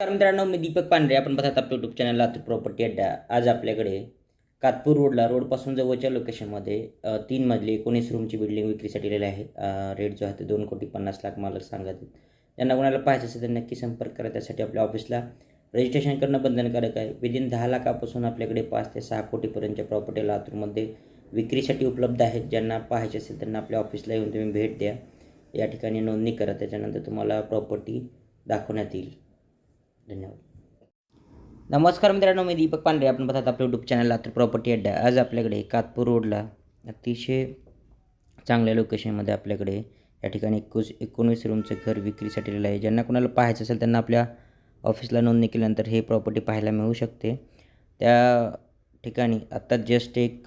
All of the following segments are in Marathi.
नमस्कार मित्रांनो मी दीपक पांढरे. आपण पाहतात आपल्या युट्यूब चॅनल लातूर प्रॉपर्टी अड्डा आज आपल्याकडे कातपूर रोडला रोडपासून जवळच्या लोकेशनमध्ये तीन मजली एकोणीस रूमची बिल्डिंग विक्रीसाठी दिलेली आहे. रेट जो आहे ते दोन कोटी पन्नास लाख मालक सांगत त्यांना ज्यांना कोणाला पाहायचं असेल तर नक्की संपर्क करा. त्यासाठी आपल्या ऑफिसला रजिस्ट्रेशन करणं बंधनकारक आहे. विदिन दहा लाखापासून आपल्याकडे पाच ते सहा कोटीपर्यंतच्या प्रॉपर्टी लातूरमध्ये विक्रीसाठी उपलब्ध आहेत. ज्यांना पाहायचे असेल त्यांना आपल्या ऑफिसला येऊन तुम्ही भेट द्या. या ठिकाणी नोंदणी करा. त्याच्यानंतर तुम्हाला प्रॉपर्टी दाखवण्यात येईल. धन्यवाद. नमस्कार मित्रांनो मी दीपक पांढरे. आपण पाहतात आपलं युट्यूब चॅनल लातूर प्रॉपर्टी अड्डा आज आपल्याकडे कातपूर रोडला अतिशय चांगल्या लोकेशनमध्ये आपल्याकडे या ठिकाणी एकोस एकोणीस रूमचं घर विक्रीसाठी दिलं आहे. ज्यांना कोणाला पाहायचं असेल त्यांना आपल्या ऑफिसला नोंदणी केल्यानंतर हे प्रॉपर्टी पाहायला मिळू शकते. त्या ठिकाणी आत्ता जस्ट एक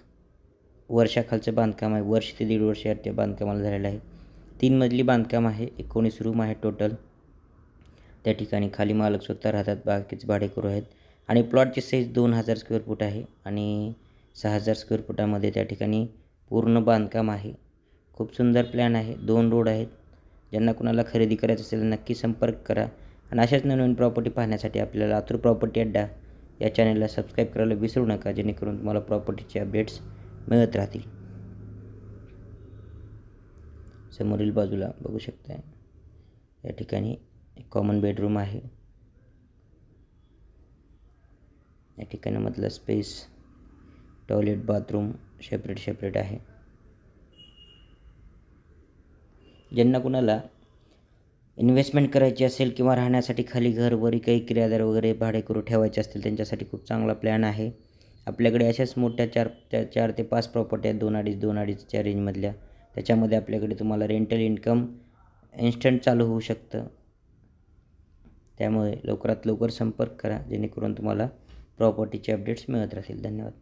वर्षाखालचं बांधकाम आहे. वर्ष ते दीड वर्ष त्या बांधकामाला झालेलं आहे. तीन मजली बांधकाम आहे. एकोणीस रूम आहे टोटल त्या ठिकाणी खाली मालक स्वतः राहतात बाकीच भाडेकरू आहेत. आणि प्लॉटची साईज दोन हजार स्क्वेअर फूट आहे आणि सहा हजार स्क्वेअर फुटामध्ये त्या ठिकाणी पूर्ण बांधकाम आहे. खूप सुंदर प्लॅन आहे. दोन रोड आहेत. ज्यांना कुणाला खरेदी करायचं असेल नक्की संपर्क करा. आणि अशाच नवीन प्रॉपर्टी पाहण्यासाठी आपल्याला लातूर प्रॉपर्टी अड्डा या चॅनलला सबस्क्राईब करायला विसरू नका जेणेकरून तुम्हाला प्रॉपर्टीचे अपडेट्स मिळत राहतील. समोरील बाजूला बघू शकता या ठिकाणी एक कॉमन बेडरूम आहे. या ठिकाणी मधला space toilet bathroom separate separate आहे. ज्यांना कुणाला इन्व्हेस्टमेंट करायची असेल किंवा राहण्यासाठी खाली घर वरी काही किरायादार वगैरे भाडे करू ठेवायचे असतील त्यांच्यासाठी खूप चांगला प्लॅन आहे. आपल्याकडे अशाच मोठ्या चार त्या चार ते पाच प्रॉपर्टी आहेत दोन अडीच दोन अडीचच्या रेंजमधल्या त्याच्यामध्ये आपल्याकडे तुम्हाला रेंटल इन्कम इन्स्टंट चालू होऊ शकतं. त्यामुळे लवकरात लवकर संपर्क करा जेणेकरून तुम्हाला प्रॉपर्टीचे अपडेट्स मिळत राहतील. धन्यवाद.